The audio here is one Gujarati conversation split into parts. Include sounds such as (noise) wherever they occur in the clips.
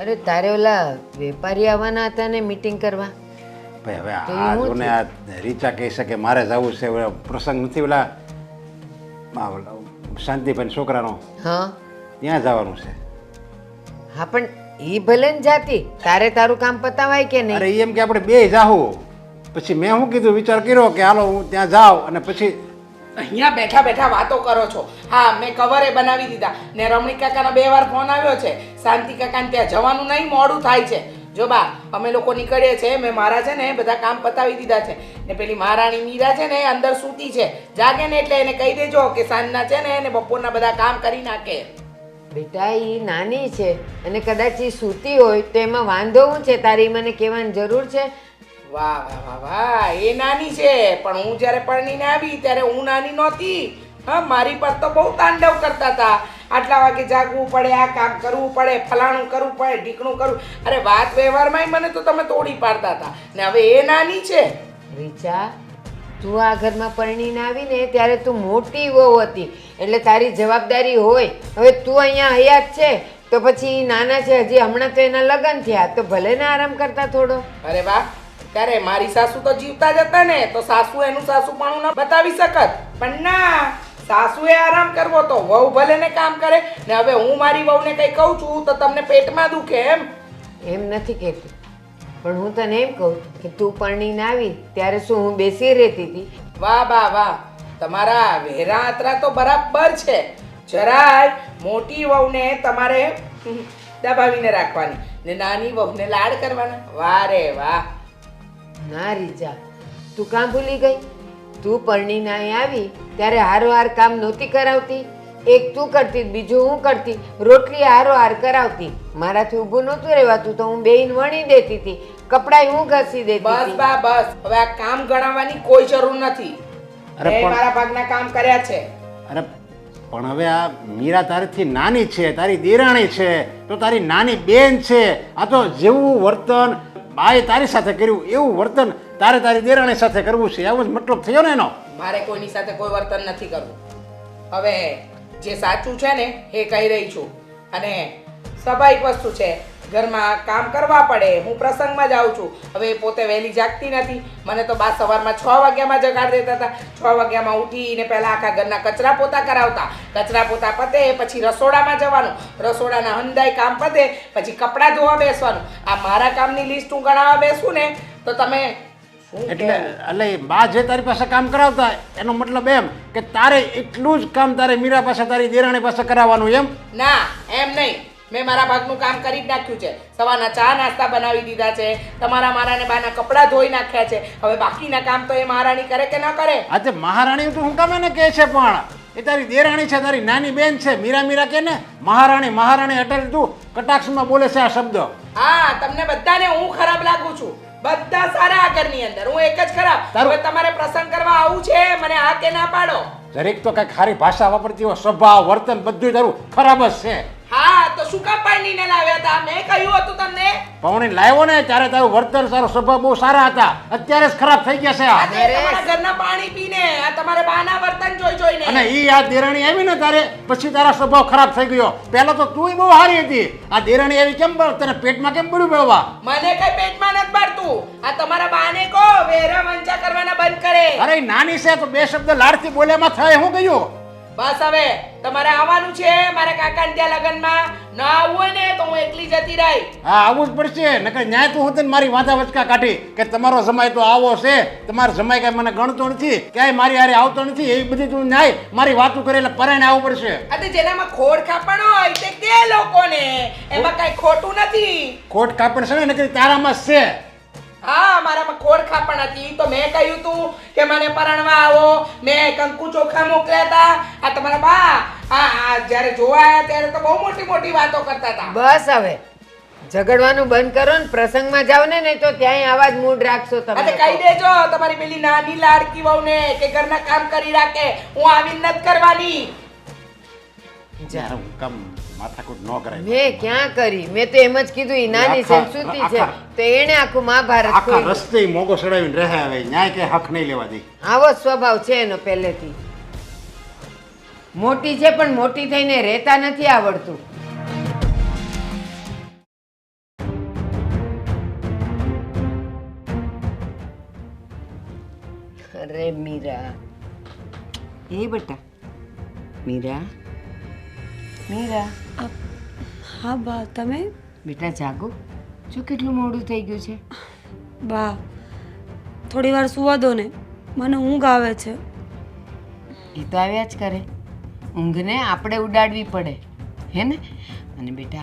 અરે તારે ઓલા વેપારી આવવાના હતા ને મીટિંગ કરવા? ભાઈ હવે આ જોને આ રીચા કહી શકે મારે જવું છે પ્રસંગ નથી ઓલા શાંતિભાઈ છોકરાનો. હા. ત્યાં જવાનું છે. હા પણ એ ભલે ને જાતી તારે તારું કામ પતાવાય કે નહીં? અરે એમ કે આપણે બે જાહું. પછી મેં શું કીધું? વિચાર કર્યો કે હાલો હું ત્યાં જાઉં અને પછી અહીંયા બેઠા બેઠા વાતો કરો છો. હા, મેં કવરે બનાવી દીધા. ને રમણી કાકાનો બે વાર ફોન આવ્યો છે. શાંતિ કાકાને ત્યાં જવાનું નહીં, મોડું થાય છે. જો બા, અમે લોકો નીકળીએ છે મેં મારા છે ને, બધા કામ પતાવી દીધા છે. ને પેલી મહારાણી મીરા છે ને અંદર સૂતી છે. જાગે ને એટલે એને કહી દેજો કે સાંજના છે ને, એને બપોરના બધા કામ કરી નાખે. બેટા એ નાની છે. અને કદાચ એ સૂતી હોય તો એમાં વાંધો હું છે? તારી મને કહેવાની જરૂર છે? વાહ વાહ વાહ વાહ એ નાની છે પણ હું જ્યારે પરણીને આવી ત્યારે હું નાની નહોતી. હા મારી પર તો બહુ તાંડવ કરતા હતા. આટલા વાગે જાગવું પડે આ કામ કરવું પડે ફલાણું કરવું પડે ઢીકણું કરવું. અરે વાત વ્યવહારમાંય મને તો તમે તોડી પાડતા હતા. ને હવે એ નાની છે. રીચા તું આ ઘરમાં પરણીને આવીને ત્યારે તું મોટી વહુ હતી. એટલે તારી જવાબદારી હોય. હવે તું અહીંયા હયાત છે તો પછી નાના છે હજી હમણાં તો એના લગ્ન થયા. તો ભલે ને આરામ કરતા થોડો. અરે વાહ. ત્યારે મારી સાસુ તો જીવતા જ હતા ને તો સાસુ એનું સાસુપણું ના બતાવી શકત. પણ ના સાસુએ આરામ કરવો તો વહુ ભલે ને કામ કરે ને હવે હું મારી વહુને કઈ કહું છું તો તમને પેટમાં દુખે એમ. એમ નથી કહેતી. પણ હું તને એમ કહું કે તું પરણીને આવી ત્યારે શું હું બેસી રહેતી હતી? વાહ વાહ વાહ. તમારા વેરા આતરા તો બરાબર છે. જરાય મોટી વહુને તમારે દબાવીને રાખવાની ને નાની વહુને લાડ કરવાના. વાહ રે વાહ. ના રીજા તું કાં ભૂલી ગઈ? તું પરણીને અહીં આવી ત્યારે હારોહાર કામ નહોતી કરાવતી? એક તું કરતી બીજું હું કરતી? રોટલી હારોહાર કરાવતી. મારાથી ઊભું નહોતું રહેવાતું તો હું બેન વણી દેતી હતી કપડાય હું ઘસી દેતી બસ બા બસ. હવે આ કામ ગણાવવાની કોઈ જરૂર નથી. અરે પણ- મારા ભાગના કામ કર્યા છે. અરે પણ હવે આ મીરા તારીથી નાની છે તારી દેરાણી છે તો તારી નાની બેન છે. આ તો જેવું વર્તન બાએ તારી સાથે કર્યું એવું વર્તન તારે તારી દેરાણી સાથે કરવું છે. આવો જ મતલબ થયો ને એનો? મારે કોઈની સાથે કોઈ વર્તન નથી કરવું. હવે જે સાચું છે ને, એ કહી રહી છું. અને સ્વાભાવિક વસ્તુ છે ઘરમાં કામ કરવા પડે હું પ્રસંગમાં જાઉં છું. હવે પોતે વહેલી જાગતી નથી. મને તો બા સવારમાં છ વાગ્યામાં જગાડ દેતા હતા. છ વાગ્યામાં ઉઠીને પહેલાં આખા ઘરના કચરા પોતા કરાવતા. કચરા પોતા પતે પછી રસોડામાં જવાનું. રસોડાના હંદાય કામ પતે પછી કપડાં ધોવા બેસવાનું. આ મારા કામની લિસ્ટ હું ગણાવવા બેસું ને તો તમે એટલે? એટલે બા જે તારી પાસે કામ કરાવતા એનો મતલબ એમ કે તારે એટલું જ કામ તારે મીરા પાસે તારી દેરાણી પાસે કરાવવાનું એમ? ના એમ નહીં. મેં મારા ભાગનું કામ કરી જ નાખ્યું છે. સવારના ચા નાસ્તા બનાવી દીધા છે. તમારા મારા ને બાના કપડાં ધોઈ નાખ્યા છે. હવે બાકીના કામ તો એ મહારાણી કરે કે ન કરે? આજે મહારાણી તો હું કામ એને કહે છે પણ એ તારી દેરાણી છે તારી નાની બેન છે. મીરા મીરા કે ને? મહારાણી મહારાણી અટલ તું કટાક્ષમાં બોલે છે આ શબ્દ. હા તમને બધાને હું ખરાબ લાગુ છું. બધા સારા આગળની અંદર. હું એક જ ખરાબ. હવે તમારે પ્રસંગ કરવા આવું છે? મને આ કે ના પાડો? દરેક તો કઈ ખારી ભાષા વાપરતી હોય. સ્વભાવ વર્તન બધું તારું ખરાબ જ છે. હા તો શું કામ પાણીને લાવ્યા હતા મેં કહ્યું હતું તમને. પવણી લાવ્યો ને ત્યારે તારું વર્તન સારો સ્વભાવ બહુ સારા હતા. અત્યારે જ ખરાબ થઈ ગયા છે આ. તમારા ઘરના પાણી પીને આ તમારે બાના વર્તન જોઈ જોઈને. અને ઈ આ દેરાણી આવી ને તારે પછી તારા સ્વભાવ ખરાબ થઈ ગયો. પહેલા તો તું બહુ સારી હતી. આ દેરાણી આવી કેમ બળ- તને પેટમાં કેમ બળ્યું બળવા? મને કઈ પેટમાં નથી બળતું. આ તમારા બાને કો વેરા વંચા કરવાના બંધ કરે. અરે નાની છે તો બે શબ્દ લાડથી બોલ્યામાં થાય. હું ગયું બસ હવે તમારે આવવાનું છે મારા કાકા ત્યાં લગનમાં. ન આવવું હોય ને તો હું એકલી જતી રહી. હા આવવું જ પડશે. નકર ન્યાય તો હું મારી વાંધા વચકા કાઢી કે તમારો સમય તો આવો છે. તમારો સમય કઈ મને ગણતો નથી. ક્યાંય મારી હારે આવતો નથી. એવી બધી તું ન્યાય મારી વાતું કરે એટલે પરાયણે આવવું પડશે. અરે જેનામાં ખોડ કાપણ હોય તે કે લોકોને? એમાં કઈ ખોટું નથી. ખોટ કાપડ છે ને નકરી તારામાં છે. હા મારામાં ખોડ પણ હતી તો મેં કહ્યું તું કે મને પરણવા આવો. મેં કંકુ ચોખા મોકલ્યા હતા. આ તમારા બા આ આ જ્યારે જોવા આવ્યા ત્યારે તો બહુ મોટી મોટી વાતો કરતા હતા. બસ હવે. ઝઘડવાનું બંધ કરો ને પ્રસંગમાં જાવ ને નહીં તો ત્યાંય આવા જ મૂડ રાખશો અરે તમે કહી દેજો તમારી પેલી નાની લાડકી વહુને કે ઘરના કામ કરી રાખે. હું આવીને નથી કરવાની. જ્યારે હું કામ માથાકૂટ ન કરાય મેં ક્યાં કરી? મેં તો એમ જ કીધું ઈ નાની છે. તો એને આખું મહાભારત આખા રસ્તે મોગો સડાવીને રહે આવે ન્યાય કે હક નહીં લેવા દે. આવો સ્વભાવ છે એનો પહેલેથી. મોટી છે પણ મોટી થઈને રહેતા નથી આવડતું. અરે મીરા. એ બેટા. મીરા? મીરા. હા બા તમે? બેટા જાગો. જો કેટલું મોડું થઈ ગયું છે? બા થોડી વાર સુવા દો ને. મને ઊંઘ આવે છે. એ તો આવ્યા જ કરે. ઊંઘને આપણે ઉડાડવી પડે. હે ને? અને બેટા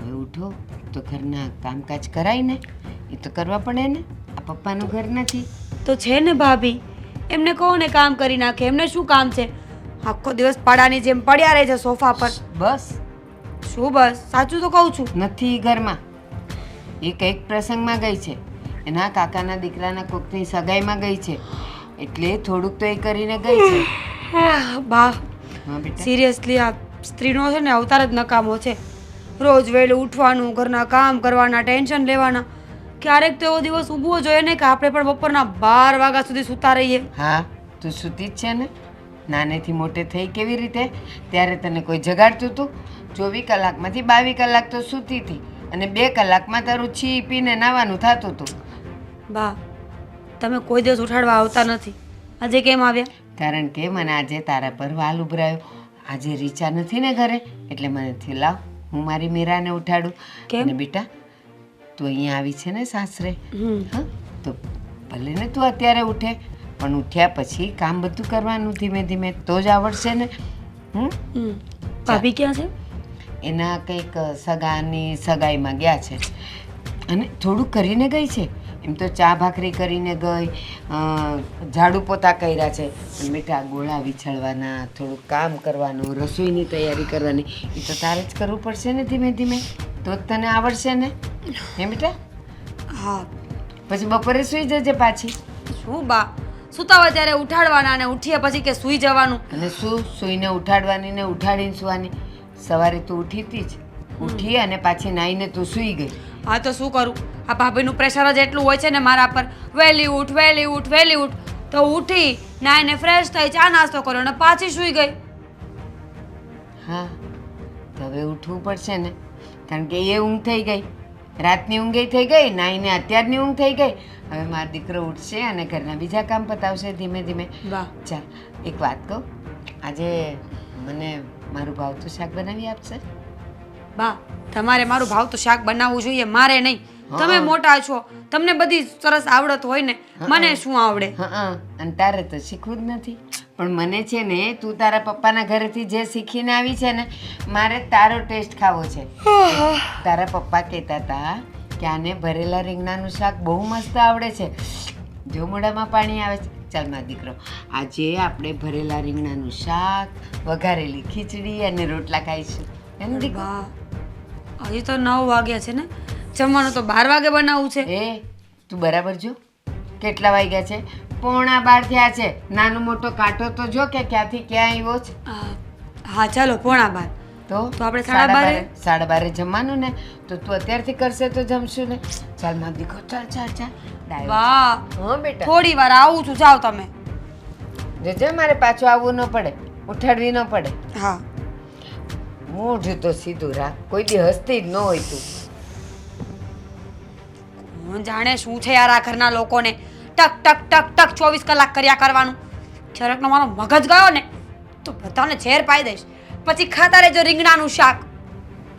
હવે ઉઠો. તો ઘરના કામકાજ કરાય ને. એ તો કરવા પડે ને. આ પપ્પાનું ઘર નથી. તો છે ને ભાભી. એમને કહો ને કામ કરી નાખે. એમને શું કામ છે? આખો દિવસ પાડાની જેમ પડ્યા રહે છે સોફા પર. બસ. શું બસ? સાચું તો કહું છું. નથી ઘરમાં. એ કંઈક પ્રસંગમાં ગઈ છે. એના કાકાના દીકરાના કોકની સગાઈમાં ગઈ છે. એટલે થોડુંક તો એ કરીને ગઈ છે. (sighs) બા સિરિયસલી આ સ્ત્રીનો છે ને અવતાર જ નકામો છે. રોજ વહેલું ઉઠવાનું ઘરના કામ કરવાના ટેન્શન લેવાના. ક્યારેક તો એવો દિવસ ઊભવો જોઈએ ને કે આપણે પણ બપોરના બાર વાગ્યા સુધી સૂતા રહીએ. હા તું સૂતી જ છે ને? નાનેથી મોટે થઈ કેવી રીતે? ત્યારે તને કોઈ જગાડતું હતું ચોવીસ કલાકમાંથી બાવીસ કલાક તો સૂતી હતી અને બે કલાકમાં તારું છી પીને નાવાનું થતું હતું બા તમે કોઈ દિવસ ઉઠાડવા આવતા નથી. આજે કેમ આવ્યા? કારણ કે મને આજે તારા પર વાલ ઉભરાયો. આજે રીચા નથી ને ઘરે? એટલે મને થયું લાવ હું મારી મીરાને ઉઠાડું. કેમ? બેટા તું અહીંયા આવી છે ને સાસરે? હા? તો ભલે ને તું અત્યારે ઉઠે. પણ ઉઠ્યા પછી કામ બધું કરવાનું ધીમે ધીમે તો જ આવડશે ને? હમ. ભાભી ક્યાં છે? એના કંઈક સગાની સગાઈમાં ગયા છે. અને થોડુંક કરીને ગઈ છે. એમ તો ચા ભાખરી કરીને ગઈ ઝાડુ પોતા કર્યા છે. મીઠા ગોળા વિછળવાના થોડુંક કામ કરવાનું રસોઈની તૈયારી કરવાની એ તો તારે જ કરવું પડશે ને ધીમે ધીમે? તો જ તને આવડશે ને? હે બેટા? હા. પછી બપોરે સૂઈ જજે પાછી. શું બા? સુતા હોય ત્યારે ઉઠાડવાના અને ઉઠીએ પછી કે સૂઈ જવાનું. અને શું? સૂઈને ઉઠાડવાની ને ઉઠાડીને સુવાની. સવારે તું ઉઠી હતી જ ઉઠી અને પાછી નાહીને તું સૂઈ ગઈ. હા તો શું કરું? આ ભાભીનું પ્રેશર જ એટલું હોય છે ને મારા પર. વહેલી ઉઠ વહેલી ઉઠ વહેલી ઉઠ. તો ઉઠી નાઈને ફ્રેશ થઈ ચા નાસ્તો કર્યો અને પાછી સૂઈ ગઈ. હા તો હવે ઉઠવું પડશે ને. કારણ કે એ ઊંઘ થઈ ગઈ. રાતની ઊંઘે થઈ ગઈ નાઈને અત્યારની ઊંઘ થઈ ગઈ. હવે મારો દીકરો ઉઠશે અને ઘરના બીજા કામ પતાવશે ધીમે ધીમે. ચાલ એક વાત કહું. આજે મને મારું ભાવતું શાક બનાવી આપશે. બા તમારે મારું ભાવ તો શાક બનાવવું જોઈએ મારે નહીં. તમે મોટા છો તમને બધી સરસ આવડત હોય ને મને શું આવડે? હા. અને તારે તો શીખવું જ નથી. પણ મને છે ને તું તારા પપ્પાના ઘરેથી જે શીખીને આવી છે ને મારે તારો ટેસ્ટ ખાવો છે. (sighs) તારા પપ્પા કહેતા હતા કે આને ભરેલા રીંગણાનું શાક બહુ મસ્ત આવડે છે. જો મોઢામાં પાણી આવે છે. ચાલ મારો દીકરો આજે આપણે ભરેલા રીંગણાનું શાક વઘારેલી ખીચડી અને રોટલા ખાઈશું. એમ દીકરો? હજી તો નવ વાગ્યા છે ને. જમવાનું તો બાર વાગે બનાવવું છે. એ તું બરાબર જો કેટલા વાગ્યા છે? પોણા બાર થયા છે. નાનો મોટો કાંટો તો જો કે ક્યાંથી ક્યાં આવ્યો છે? હા ચાલો પોણા બાર. તો તો આપણે સાડા બારે? સાડા બારે જમવાનું ને? તો તું અત્યારથી કરશે તો જમશું ને? ચાલમાં દીકરો ચાલ ચાલ ચાલ. વાહ હા બેટા. થોડી વાર આવું છું જાઓ તમે. જોજે મારે પાછું આવવું ન પડે. ઉઠાડવી ન પડે. હા. મોઢું તો સીધું રાખ કોઈ દી હસતી જ ન હોય તું. જાણે શું છે યાર આ ઘરના લોકોને? ટક ટક ટક ટક ચોવીસ કલાક કર્યા કરવાનું. જરાકનો મારો મગજ ગયો ને તો બધાને ઝેર પાઈ દઈશ. પછી ખાતા રહેજો રીંગણાનું શાક.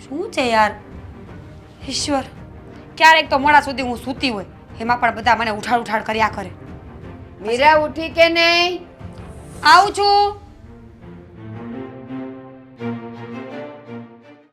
શું છે યાર? ઈશ્વર ક્યારેક તો મોડા સુધી હું સૂતી હોય એમાં પણ બધા મને ઉઠાડ ઉઠાડ કર્યા કરે. મીરા ઉઠી કે નહીં? આવું છું.